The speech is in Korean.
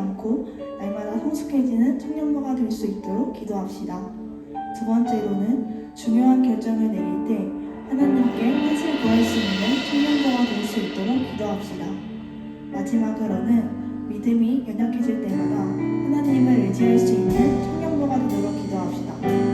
않고 날마다 성숙해지는 청년부가 될 수 있도록 기도합시다. 두 번째로는 중요한 결정을 내릴 때 하나님께 뜻을 구할 수 있는 청년부가 될 수 있도록 기도합시다. 마지막으로는 믿음이 연약해질 때마다 하나님을 의지할 수 있는 청년부가 되도록 기도합시다.